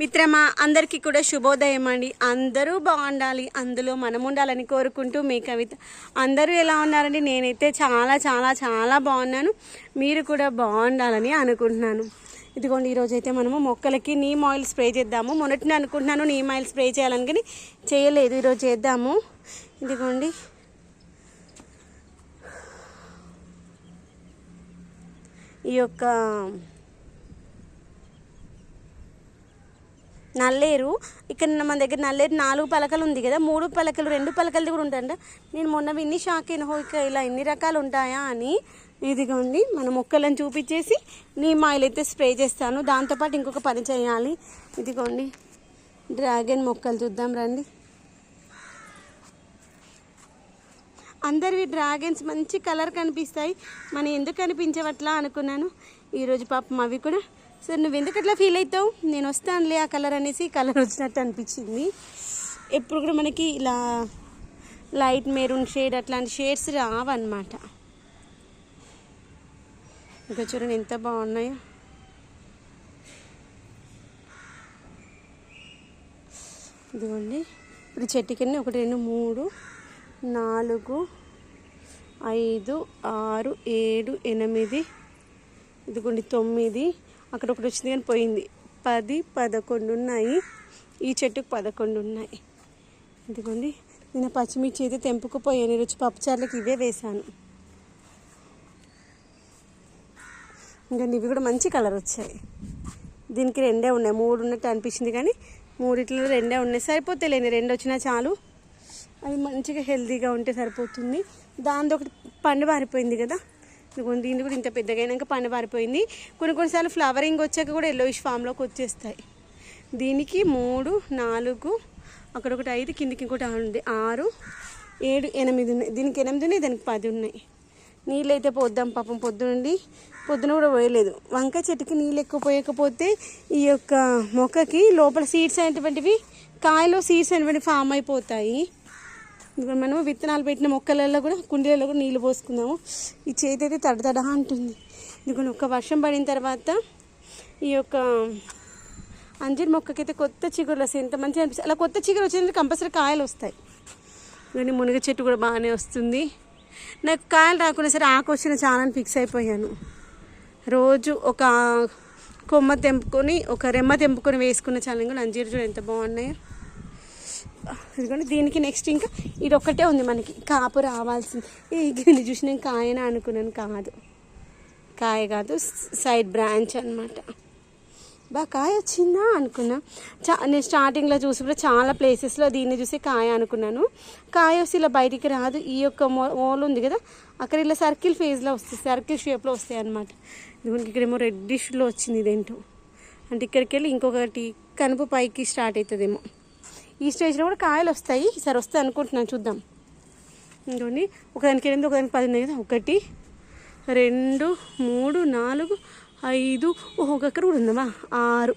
మిత్రమా అందరికీ కూడా శుభోదయం అండి. అందరూ బాగుండాలి అందులో మనం ఉండాలని కోరుకుంటూ మీ కవిత. అందరూ ఎలా ఉన్నారండి? నేనైతే చాలా చాలా చాలా బాగున్నాను. మీరు కూడా బాగుండాలని అనుకుంటున్నాను. ఇదిగోండి ఈరోజు అయితే మనము మొక్కలకి నీమ్ ఆయిల్ స్ప్రే చేద్దాము. మొన్నటిని అనుకుంటున్నాను నీమ్ ఆయిల్ స్ప్రే చేయాలని కానీ చేయలేదు. ఈరోజు చేద్దాము. ఇదిగోండి. ఈ యొక్క నల్లేరు. ఇక్కడ మన దగ్గర నల్లేరు నాలుగు పలకలు ఉంది కదా మూడు పలకలు రెండు పలకలు కూడా ఉంటాయంట. నేను మొన్న విన్ని షాక్ అయిన ఇక ఇలా ఎన్ని రకాలు ఉంటాయా? అని ఇదిగోండి మన మొక్కలను చూపించేసి నీమ్ ఆయిల్ అయితే స్ప్రే చేస్తాను. దాంతోపాటు ఇంకొక పని చేయాలి. ఇదిగోండి డ్రాగన్ మొక్కలు చూద్దాం రండి. అందరివి డ్రాగన్స్ మంచి కలర్ కనిపిస్తాయి. మన ఎందుకు కనిపించవట్లా అనుకున్నాను. ఈరోజు పాపం అవి కూడా సరే నువ్వు ఎందుకు అట్లా ఫీల్ అవుతావు? నేను వస్తానులే ఆ కలర్ అనేసి కలర్ వచ్చినట్టు అనిపించింది. ఎప్పుడు కూడా మనకి ఇలా లైట్ మెరూన్ షేడ్ అట్లాంటి షేడ్స్ రావన్నమాట. ఇంకా చూడండి ఎంత బాగున్నాయో. ఇదిగోండి. ఇప్పుడు చెట్టు కింద ఒకటి రెండు మూడు నాలుగు ఐదు ఆరు ఏడు ఎనిమిది ఇదిగోండి తొమ్మిది అక్కడ ఒకటి వచ్చింది కానీ పోయింది. పది పదకొండు ఉన్నాయి. ఈ చెట్టుకు పదకొండు ఉన్నాయి. ఎందుకండి నేను పచ్చిమిర్చి అయితే తెంపుకుపోయాను ఈరోజు పప్పుచారులకు ఇవే వేశాను. ఇంకా ఇవి కూడా మంచి కలర్ వచ్చాయి. దీనికి రెండే ఉన్నాయి. మూడు ఉన్నట్టు అనిపించింది కానీ మూడిట్లో రెండే ఉన్నాయి. సరిపోతేలేండి రెండు వచ్చినా చాలు. అవి మంచిగా హెల్తీగా ఉంటే సరిపోతుంది. దాంతో ఒకటి పండు పారిపోయింది కదా. దీన్ని కూడా ఇంత పెద్దగా అయినాక పని పారిపోయింది. కొన్ని కొన్నిసార్లు ఫ్లవరింగ్ వచ్చాక కూడా ఎల్లోయిష్ ఫామ్లోకి వచ్చేస్తాయి. దీనికి మూడు నాలుగు అక్కడ ఒకటి ఐదు కిందికి ఇంకోటి ఉంది. ఆరు ఏడు ఎనిమిది ఉన్నాయి. దీనికి ఎనిమిది ఉన్నాయి దానికి పది ఉన్నాయి. నీళ్ళు అయితే పోద్దాం పాపం పొద్దునుండి. పొద్దున కూడా పోయలేదు. వంకాయ చెట్టుకి నీళ్ళు ఎక్కువ పోయకపోతే ఈ యొక్క మొక్కకి లోపల సీడ్స్ అనేటువంటివి కాయలో సీడ్స్ అనేటువంటి ఫామ్ అయిపోతాయి. మనం విత్తనాలు పెట్టిన మొక్కలలో కూడా కుండీలలో కూడా నీళ్ళు పోసుకుందాము. ఈ చేతి అయితే తడతడా అంటుంది. ఎందుకంటే ఒక వర్షం పడిన తర్వాత ఈ యొక్క అంజీర్ మొక్కకైతే కొత్త చిగురులు వస్తాయి. ఎంత మంచిగా అనిపిస్తుంది. అలా కొత్త చిగురు వచ్చిందంటే కంపల్సరీ కాయలు వస్తాయి. కానీ మునగ చెట్టు కూడా బాగానే వస్తుంది. నాకు కాయలు రాకుండా సరే ఆకు వచ్చిన చాలా ఫిక్స్ అయిపోయాను. రోజు ఒక కొమ్మ తెంపుకొని ఒక రెమ్మ తెంపుకొని వేసుకున్న చాలా కూడా అంజీరు చూడు ఎంత బాగున్నాయో. ఇదిగోండి దీనికి నెక్స్ట్ ఇంకా ఇది ఒక్కటే ఉంది మనకి. కాపు రావాల్సింది. ఈ చూసి నేను కాయనా అనుకున్నాను కాదు. కాయ కాదు సైడ్ బ్రాంచ్ అనమాట బా కాయ వచ్చిందా అనుకున్నా. చా నేను స్టార్టింగ్లో చూసినప్పుడు చాలా ప్లేసెస్లో దీన్ని చూసి కాయ అనుకున్నాను. కాయ వస్తే ఇలా బయటికి రాదు. ఈ యొక్క మో మోల్ ఉంది కదా అక్కడ ఇలా సర్కిల్ ఫేజ్లో వస్తుంది సర్కిల్ షేప్లో వస్తాయి అనమాట ఇదిగోండి ఇక్కడేమో రెడ్డిష్లో వచ్చింది ఇదేంటో. అంటే ఇక్కడికి వెళ్ళి ఇంకొకటి కనుపు పైకి స్టార్ట్ అవుతుందేమో. ఈ స్టేజ్లో కూడా కాయలు వస్తాయి. ఈసారి వస్తాయి అనుకుంటున్నాను చూద్దాం. ఇంకోండి ఒకదానికి ఎనిమిది ఒకదానికి పది ఉన్నాయి కదా ఒకటి రెండు మూడు నాలుగు ఐదు ఓహో ఒక కూడా ఉందమ్మా ఆరు.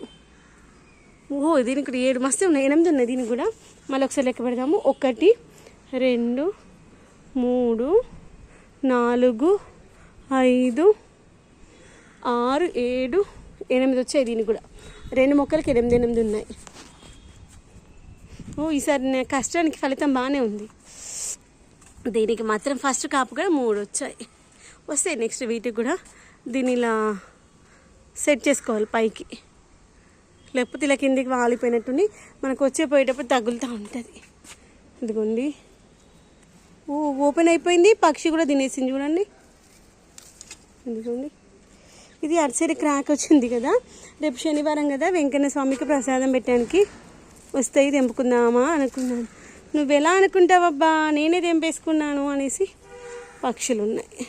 ఓహో దీనికి ఇక్కడ ఏడు మస్తు ఉన్నాయి ఎనిమిది ఉన్నాయి దీనికి కూడా. మళ్ళీ ఒకసారి లెక్క పెడదాము. ఒకటి రెండు మూడు నాలుగు ఐదు ఆరు ఏడు ఎనిమిది వచ్చాయి దీనికి కూడా. రెండు మొక్కలకి ఎనిమిది ఎనిమిది ఉన్నాయి. ఈసారి నా కష్టానికి ఫలితం బాగానే ఉంది. దీనికి మాత్రం ఫస్ట్ కాపు కూడా మూడు వచ్చాయి. వస్తాయి నెక్స్ట్ వీటికి కూడా. దీని ఇలా సెట్ చేసుకోవాలి పైకి. లేకపోతే ఇలా కిందికి వాలిపోయినట్టుండి మనకు వచ్చే పోయేటప్పుడు తగులుతూ ఉంటుంది. ఇదిగోండి. ఓ ఓపెన్ అయిపోయింది. పక్షి కూడా తినేసింది చూడండి. ఇదిగోండి. ఇది అటు సైడ్ క్రాక్ వచ్చింది కదా. రేపు శనివారం కదా వెంకన్న స్వామికి ప్రసాదం పెట్టడానికి. వస్తాయి తెంపుకుందామా అనుకున్నాను. నువ్వు ఎలా అనుకుంటావబ్బా? నేనే తెంపేసుకున్నాను అనేసి పక్షులు ఉన్నాయి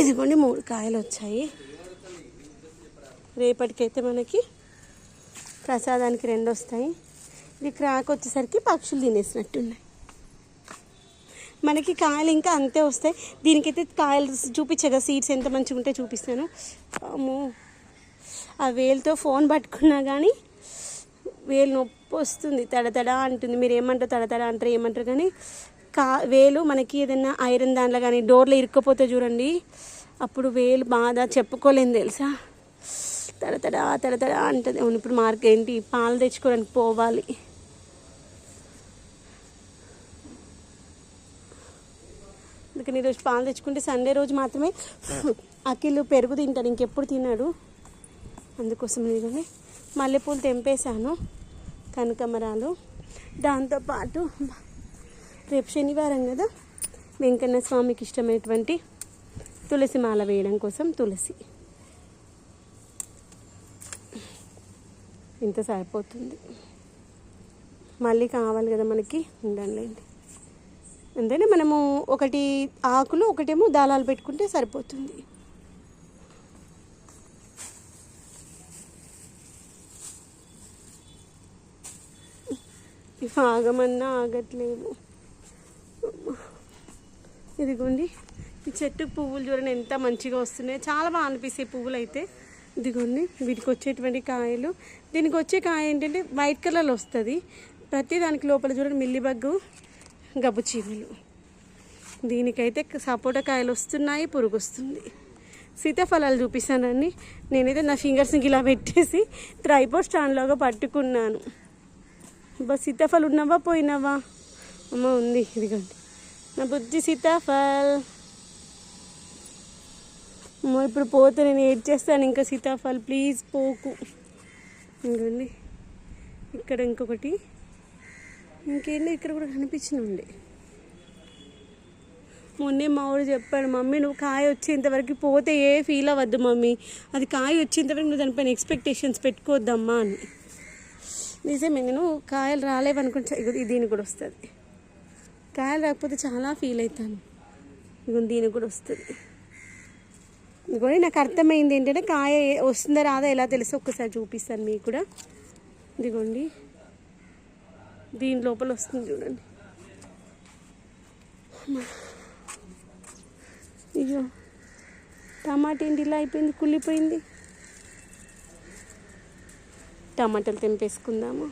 ఇదిగోండి మూడు కాయలు వచ్చాయి. రేపటికైతే మనకి ప్రసాదానికి రెండు వస్తాయి. ఇది క్రాక్ వచ్చేసరికి పక్షులు తినేసినట్టున్నాయి. మనకి కాయలు ఇంకా అంతే వస్తాయి. దీనికైతే కాయలు చూపించగా సీడ్స్ ఎంత మంచిగా ఉంటే చూపిస్తాను. అమ్మో ఆ వేలుతో ఫోన్ పట్టుకున్నా కానీ వేలు నొప్పి వస్తుంది. తడతడ అంటుంది. మీరు ఏమంటారు? తడతడ అంటారు ఏమంటారు? కానీ కా వేలు మనకి ఏదైనా ఐరన్ దాంట్లో కానీ డోర్లో ఇరుక్కపోతే చూడండి. అప్పుడు వేలు బాధ చెప్పుకోలేము తెలుసా? తడతడా తడతడా అంటుంది. అవును ఇప్పుడు మార్క్ ఏంటి? పాలు తెచ్చుకోవడానికి పోవాలి. అందుకని ఈరోజు పాలు తెచ్చుకుంటే సండే రోజు మాత్రమే అఖిల్ పెరుగు తింటాడు ఇంకెప్పుడు తిన్నాడు అందుకోసం నేను మల్లెపూలు తెంపేశాను కనకమరాలు. దాంతోపాటు రేపు శనివారం కదా వెంకన్న స్వామికి ఇష్టమైనటువంటి తులసి మాల వేయడం కోసం తులసి. ఇంత సరిపోతుంది. మళ్ళీ కావాలి కదా మనకి ఉండండి. అందుకనే మనము ఒకటి ఆకులు ఒకటేమో దాళాలు పెట్టుకుంటే సరిపోతుంది. ఆగమన్నా ఆగట్లేవు. ఇదిగోండి ఈ చెట్టు పువ్వులు చూడండి ఎంత మంచిగా వస్తున్నాయి. చాలా బాగా అనిపిస్తాయి పువ్వులు అయితే ఇదిగోండి వీటికి వచ్చేటువంటి కాయలు. దీనికి వచ్చే కాయ ఏంటంటే వైట్ కలర్లో వస్తుంది. ప్రతి దానికి లోపల చూడండి మిల్లిబగ్గు గబ్బు చీమలు దీనికైతే సపోటా కాయలు వస్తున్నాయి పురుగు వస్తుంది. సీతాఫలాలు చూపిస్తానండి నేనైతే నా ఫింగర్స్ని ఇలా పెట్టేసి ట్రైపో స్టాండ్లాగా పట్టుకున్నాను. బా సీతాఫలం ఉన్నావా పోయినావా? అమ్మ ఉంది ఇదిగోండి. నా బుజ్జి సీతాఫల్. అమ్మ ఇప్పుడు పోతే నేను ఏడ్ చేస్తాను ఇంకా సీతాఫల్. ప్లీజ్ పోకు. ఇదిగోండి. ఇక్కడ ఇంకొకటి. ఇంకేంటి ఇక్కడ కూడా కనిపించినండి మొన్నే మా వాడు చెప్పాడు మమ్మీ నువ్వు కాయ వచ్చేంతవరకు పోతే ఏ ఫీల్ అవ్వద్దు మమ్మీ. అది కాయ వచ్చేంతవరకు నువ్వు దానిపైన ఎక్స్పెక్టేషన్స్ పెట్టుకోవద్దమ్మా అని. నిజమే నేను కాయలు రాలేవనుకుంటా. దీనికి కూడా వస్తుంది. కాయలు రాకపోతే చాలా ఫీల్ అవుతాను. ఇగో దీనికి కూడా వస్తుంది. ఇదిగోండి నాకు అర్థమైంది ఏంటంటే కాయ వస్తుందా రాదా ఎలా తెలుసో ఒక్కసారి చూపిస్తాను మీకు కూడా. ఇదిగోండి. దీని లోపల వస్తుంది చూడండి. అయ్యో టమాటా ఏంటి ఇలా అయిపోయింది కుళ్ళిపోయింది? టమాటాలు తెంపేసుకుందాము.